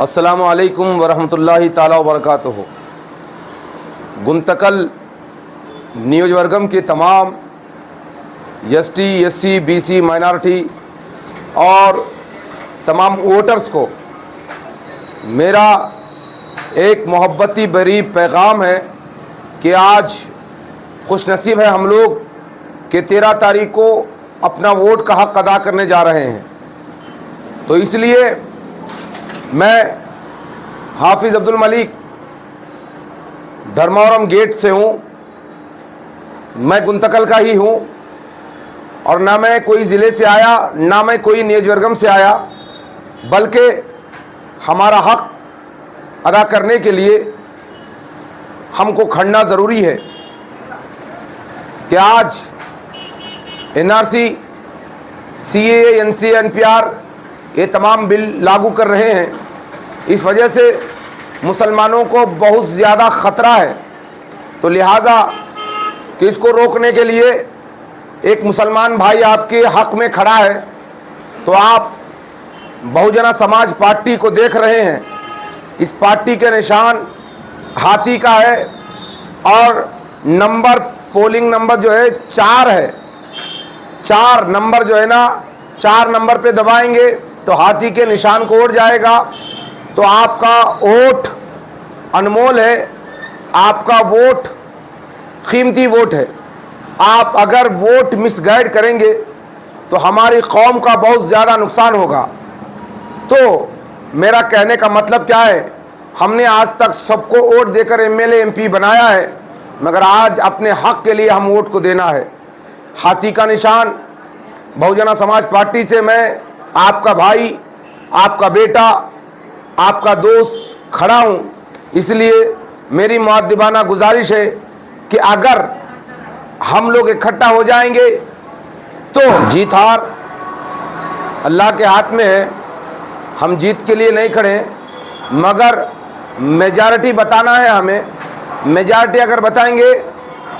السلام علیکم ورحمۃ اللہ تعالیٰ وبرکاتہ۔ گنتکل نیوز ورگم کے تمام S T, S C, B C, minority اور تمام ووٹرز کو میرا ایک محبتی بری پیغام ہے کہ آج خوش نصیب ہے ہم لوگ کہ تیرہ تاریخ کو اپنا ووٹ کا حق ادا کرنے جا رہے ہیں۔ تو اس لیے میں حافظ عبد الملک دھرمورم گیٹ سے ہوں، میں گنتکل کا ہی ہوں، اور نہ میں کوئی ضلع سے آیا، نہ میں کوئی نیوجورگم سے آیا، بلکہ ہمارا حق ادا کرنے کے لیے ہم کو کھڑنا ضروری ہے کہ آج N R C C A N C N P R یہ تمام بل لاگو کر رہے ہیں۔ اس وجہ سے مسلمانوں کو بہت زیادہ خطرہ ہے۔ تو لہٰذا کہ اس کو روکنے کے لیے ایک مسلمان بھائی آپ کے حق میں کھڑا ہے، تو آپ بہوجنا سماج پارٹی کو دیکھ رہے ہیں۔ اس پارٹی کے نشان ہاتھی کا ہے اور نمبر پولنگ نمبر جو ہے چار ہے۔ چار نمبر جو ہے نا، چار نمبر پہ دبائیں گے تو ہاتھی کے نشان کو اڑ جائے گا۔ تو آپ کا ووٹ انمول ہے، آپ کا ووٹ قیمتی ووٹ ہے۔ آپ اگر ووٹ مس گائڈ کریں گے تو ہماری قوم کا بہت زیادہ نقصان ہوگا۔ تو میرا کہنے کا مطلب کیا ہے؟ ہم نے آج تک سب کو ووٹ دے کر M L A, M P بنایا ہے، مگر آج اپنے حق کے لیے ہم ووٹ کو دینا ہے۔ ہاتھی کا نشان بہوجنا سماج پارٹی سے میں، آپ کا بھائی، آپ کا بیٹا آپ کا دوست کھڑا ہوں۔ اس لیے میری معدبانہ گزارش ہے کہ اگر ہم لوگ اکٹھا ہو جائیں گے تو جیت ہار اللہ کے ہاتھ میں ہے۔ ہم جیت کے لیے نہیں کھڑے مگر میجارٹی بتانا ہے ہمیں۔ میجارٹی اگر بتائیں گے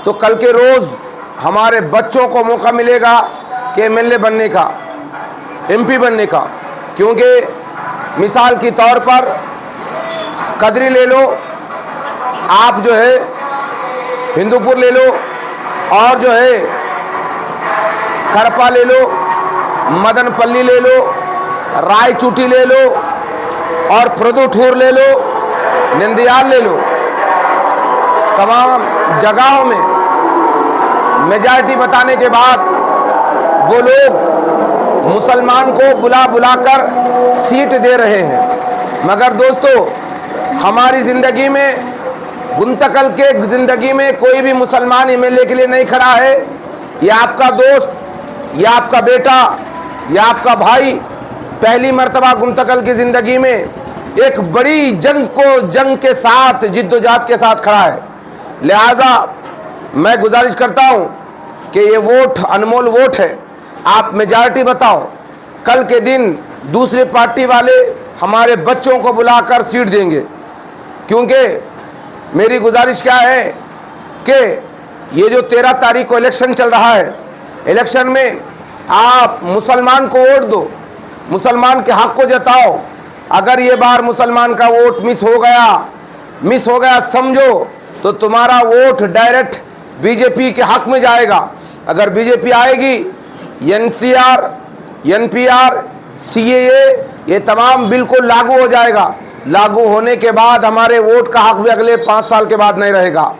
تو کل کے روز ہمارے بچوں کو موقع ملے گا کہ ایم ایل اے بننے کا، ایم پی بننے کا۔ کیونکہ مثال کی طور پر قدری لے لو، آپ جو ہے ہندو پور لے لو، اور جو ہے کڑپا لے لو، مدن پلی لے لو، رائے چوٹی لے لو، اور پردو ٹھور لے لو، نندیال لے لو۔ تمام جگہوں میں میجارٹی بتانے کے بعد وہ لوگ مسلمان کو بلا بلا کر سیٹ دے رہے ہیں۔ مگر دوستو، ہماری زندگی میں گنتکل کے زندگی میں کوئی بھی مسلمان ایم ایل اے کے لیے نہیں کھڑا ہے۔ یہ آپ کا دوست، یہ آپ کا بیٹا، یہ آپ کا بھائی پہلی مرتبہ گنتکل کی زندگی میں ایک بڑی جنگ کو جنگ کے ساتھ، جد و جہد کے ساتھ کھڑا ہے۔ لہذا میں گزارش کرتا ہوں کہ یہ ووٹ، انمول ووٹ ہے۔ آپ میجارٹی بتاؤ۔ کل کے دن دوسرے پارٹی والے ہمارے بچوں کو بلا کر سیٹ دیں گے۔ کیونکہ میری گزارش کیا ہے کہ یہ جو تیرہ تاریخ کو الیکشن چل رہا ہے، الیکشن میں آپ مسلمان کو ووٹ دو۔ مسلمان کے حق کو جتاؤ۔ اگر یہ بار مسلمان کا ووٹ مس ہو گیا، مس ہو گیا سمجھو، تو تمہارا vote direct B J P کے حق میں جائے گا۔ اگر بی جے پی آئے گی N C R N P R C A A یہ تمام بالکل لاگو ہو جائے گا۔ لاگو ہونے کے بعد ہمارے ووٹ کا حق بھی اگلے پانچ سال کے بعد نہیں رہے گا۔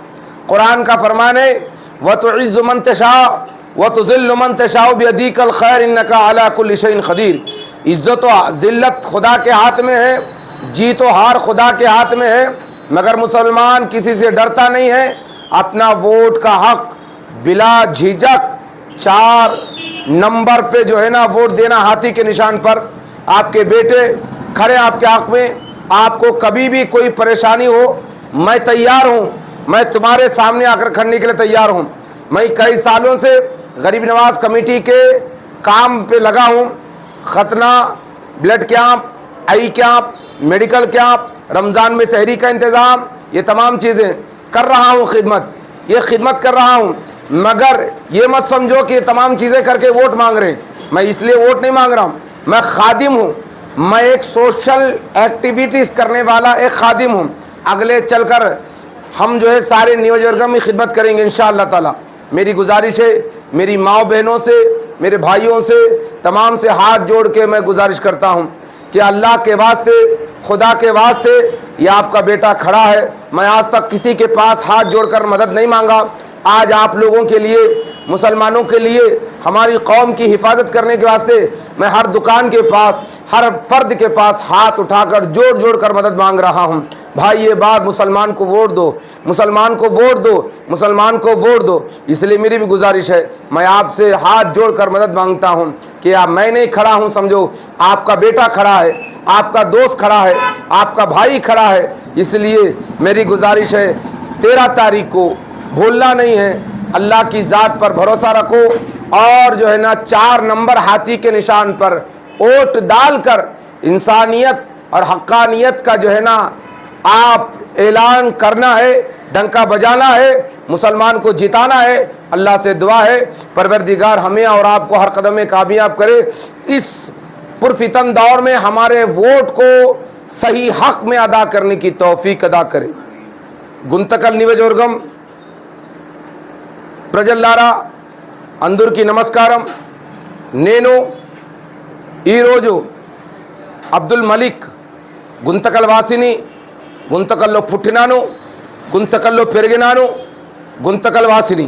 قرآن کا فرمان ہے وہ تو عز منتشا وہ تو ذل منتشا بھی ادیق الخیر ان کا اعلیٰ عزت و ذلت خدا کے ہاتھ میں ہے، جیت و ہار خدا کے ہاتھ میں ہے، مگر مسلمان کسی سے ڈرتا نہیں ہے۔ اپنا ووٹ کا حق بلا جھجک چار نمبر پہ جو ہے نا ووٹ دینا ہاتھی کے نشان پر آپ کے بیٹے کھڑے آپ کے حق میں، آپ کو کبھی بھی کوئی پریشانی ہو، میں تیار ہوں، میں تمہارے سامنے آ کر کھڑنے کے لیے تیار ہوں۔ میں کئی سالوں سے غریب نواز کمیٹی کے کام پہ لگا ہوں۔ ختنہ، blood camp, eye camp, medical camp, Ramzan میں شہری کا انتظام، یہ تمام چیزیں کر رہا ہوں، خدمت۔ یہ خدمت کر رہا ہوں۔ مگر یہ مت سمجھو کہ تمام چیزیں کر کے ووٹ مانگ رہے ہیں۔ میں اس لیے ووٹ نہیں مانگ رہا ہوں۔ میں خادم ہوں۔ میں ایک سوشل ایکٹیویٹیز کرنے والا ایک خادم ہوں۔ اگلے چل کر ہم جو ہے سارے نیوز ورگم میں خدمت کریں گے انشاءاللہ تعالی۔ میری گزارش ہے، میری ماں بہنوں سے، میرے بھائیوں سے، تمام سے ہاتھ جوڑ کے میں گزارش کرتا ہوں کہ اللہ کے واسطے، خدا کے واسطے یہ آپ کا بیٹا کھڑا ہے۔ میں آج تک کسی کے پاس ہاتھ جوڑ کر مدد نہیں مانگا۔ آج آپ لوگوں کے لیے، مسلمانوں کے لیے ہماری قوم کی حفاظت کرنے کے واسطے میں ہر دکان کے پاس، ہر فرد کے پاس ہاتھ اٹھا کر، جوڑ جوڑ کر مدد مانگ رہا ہوں۔ بھائی، یہ بار مسلمان کو ووٹ دو۔ مسلمان کو ووٹ دو۔ مسلمان کو ووٹ دو۔ اس لیے میری بھی گزارش ہے، میں آپ سے ہاتھ جوڑ کر مدد مانگتا ہوں کہ آپ، میں نہیں کھڑا ہوں، سمجھو، آپ کا بیٹا کھڑا ہے، آپ کا دوست کھڑا ہے، آپ کا بھائی کھڑا ہے۔ اس لیے میری گزارش ہے، تیرہ تاریخ کو بھولنا نہیں ہے۔ اللہ کی ذات پر بھروسہ رکھو اور جو ہے نا چار نمبر ہاتھی کے نشان پر اوٹ ڈال کر انسانیت اور حقانیت کا جو ہے نا آپ اعلان کرنا ہے، ڈنکا بجانا ہے، مسلمان کو جتانا ہے، اللہ سے دعا ہے۔ پروردگار ہمیں اور آپ کو ہر قدم میں کامیاب کرے۔ اس پرفتن دور میں ہمارے ووٹ کو صحیح حق میں ادا کرنے کی توفیق ادا کرے۔ گنتکل نیوج اور گم ప్రజల్లారా అందరికీ నమస్కారం. నేను ఈరోజు అబ్దుల్ మలిక్ గుంతకల్ వాసిని గుంతకల్లో పుట్టినాను గుంతకల్లో పెరిగినాను గుంతకల్ వాసిని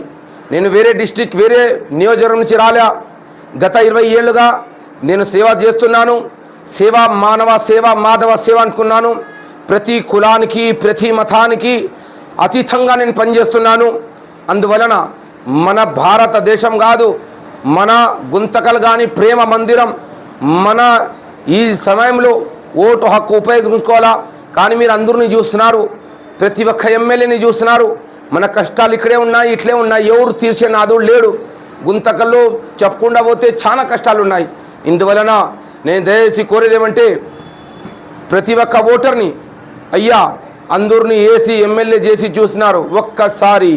నేను వేరే డిస్టిక్ వేరే నియోజకవర్గం నుంచి రాలే. గత ఇరవై ఏళ్ళుగా నేను సేవ చేస్తున్నాను. సేవ మానవ సేవ మాధవ సేవ అనుకున్నాను. ప్రతి కులానికి ప్రతి మతానికి అతీతంగా నేను పనిచేస్తున్నాను. అందువలన మన భారతదేశం కాదు మన గుంతకలు కానీ ప్రేమ మందిరం మన ఈ సమయంలో ఓటు హక్కు ఉపయోగించుకోవాలా? కానీ మీరు అందరినీ చూస్తున్నారు ప్రతి ఒక్క ఎమ్మెల్యేని చూస్తున్నారు మన కష్టాలు ఇక్కడే ఉన్నాయి ఇట్లే ఉన్నాయి ఎవరు తీర్చే నాదుడు లేడు. గుంతకల్లో చెప్పకుండా పోతే చాలా కష్టాలు ఉన్నాయి ఇందువలన నేను దయచేసి కోరేది ఏమంటే ప్రతి ఒక్క ఓటర్ని అయ్యా అందరినీ వేసి ఎమ్మెల్యే చేసి చూస్తున్నారు. ఒక్కసారి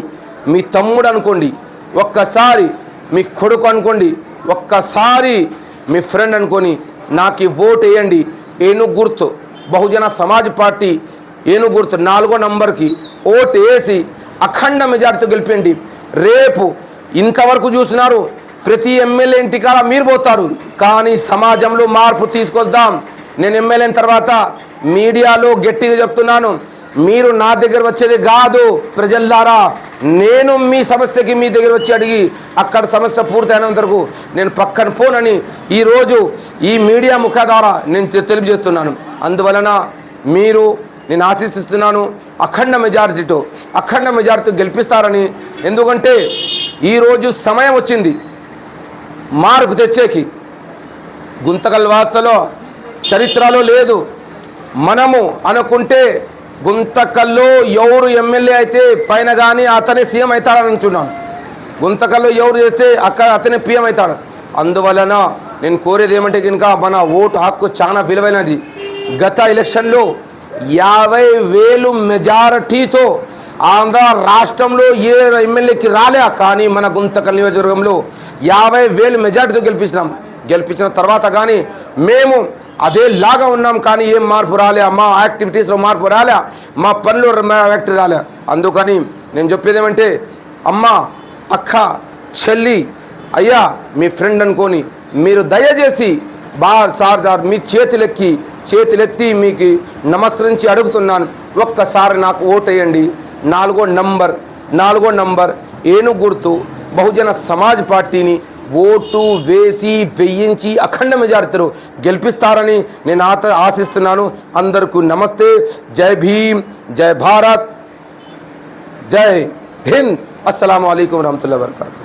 మీ తమ్ముడు అనుకోండి ఒక్కసారి మీ కొడుకు అనుకోండి ఒక్కసారి మీ ఫ్రెండ్ అనుకొని నాకు ఓటు వేయండి. ఏను గుర్తు బహుజన సమాజ్ పార్టీ ఏను గుర్తు నాలుగో నంబర్కి ఓటు వేసి అఖండ మెజార్టీతో గెలిపండి. రేపు ఇంతవరకు చూస్తున్నారు ప్రతి ఎమ్మెల్యే ఇంటికాల మీరు పోతారు. కానీ సమాజంలో మార్పు తీసుకొద్దాం. నేను ఎమ్మెల్యే తర్వాత మీడియాలో గట్టిగా చెప్తున్నాను. మీరు నా దగ్గర వచ్చేది కాదు ప్రజల్లారా. నేను మీ సమస్యకి మీ దగ్గర వచ్చి అడిగి అక్కడ సమస్య పూర్తయినంత వరకు నేను పక్కన పోనని ఈరోజు ఈ మీడియా ముఖ ద్వారా నేను తెలియజేస్తున్నాను. అందువలన మీరు నేను ఆశిస్తున్నాను అఖండ మెజారిటీతో అఖండ మెజారిటీ గెలిపిస్తారని. ఎందుకంటే ఈరోజు సమయం వచ్చింది మార్పు తెచ్చేకి. గుంతకల్ వాసలో చరిత్రలో లేదు. మనము అనుకుంటే గుంతకల్లో ఎవరు ఎమ్మెల్యే అయితే పైన కానీ అతనే సీఎం అవుతాడని అంటున్నాను. గుంతకల్లో ఎవరు చేస్తే అక్కడ అతనే పిఎం అవుతాడు. అందువలన నేను కోరేది ఏమంటే కనుక మన ఓటు హక్కు చాలా విలువైనది. గత ఎలక్షన్లో యాభై వేలు మెజారిటీతో ఆంధ్ర రాష్ట్రంలో ఏ ఎమ్మెల్యేకి రాలే కానీ మన గుంతకల్ నియోజకవర్గంలో యాభై వేలు మెజారిటీతో గెలిపించినాం గెలిపించిన తర్వాత కానీ మేము అదే లాగా ఉన్నాం కానీ ఏం మార్పు రాలే మా యాక్టివిటీస్లో మార్పు రాలే మా పనులు యాక్టివ్ రాలే. అందుకని నేను చెప్పేది ఏమంటే అమ్మ అక్క చెల్లి అయ్యా మీ ఫ్రెండ్ అనుకొని మీరు దయచేసి బా సార్ సార్ మీ చేతులెక్కి చేతులెత్తి మీకు నమస్కరించి అడుగుతున్నాను. ఒక్కసారి నాకు ఓటేయండి. నాలుగో నంబర్ నాలుగో నంబర్ ఏను గుర్తు బహుజన సమాజ్ పార్టీని ఓటు వేసి వేయించి అఖండ మెజారిటీలో గెలిపిస్తారని నేను ఆత ఆశిస్తున్నాను. అందరికీ నమస్తే. జై భీమ్ జై భారత్ జై హింద్. అస్సలం అయికం వరహతుల్లా వరకాతు